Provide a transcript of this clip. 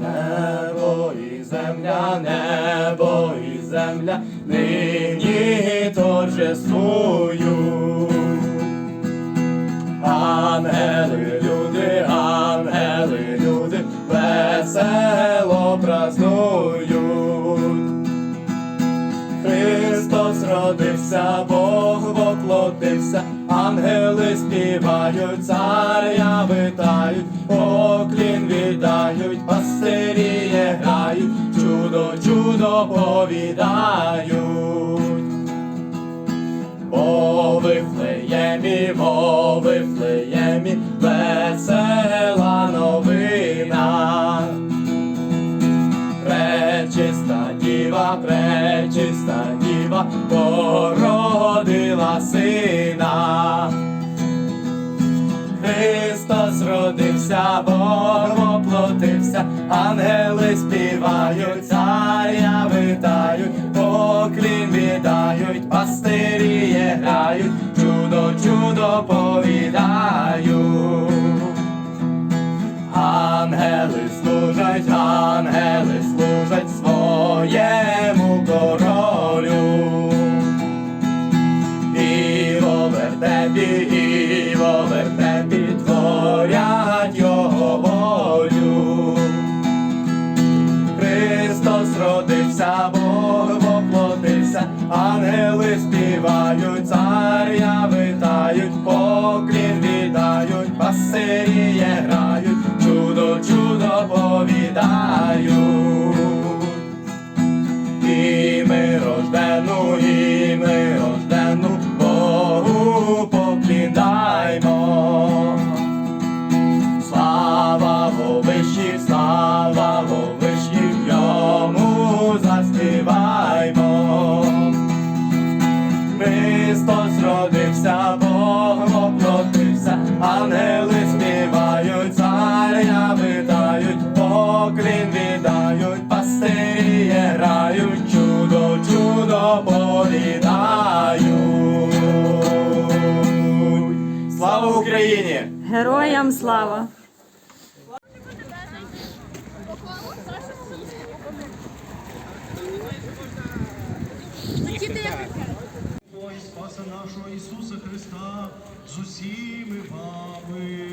Небо і земля, небо і земля, нині торжествують. Ангели, люди, ангели, люди, весело празнують. Воплотився, ангели співають, царя витають, поклін віддають, пастирі грають, чудо, чудо повідають. О Вифлеємі, о Вифлеємі, весела новина. Пречиста діва, пречиста діва, породила сина. Христос родився, Бог воплотився, ангели співають, царя витають, поклін віддають, пастирі грають, чудо, чудо повідають. Вертепі, і в вертепі творять його волю. Христос родився, Бог воплотився, ангели співають, царя витають, поклін віддають, пасирі грають, чудо, чудо повідають. І ми рождену, Україні! Героям слава! Спаса нашого Ісуса Христа з усіми вами.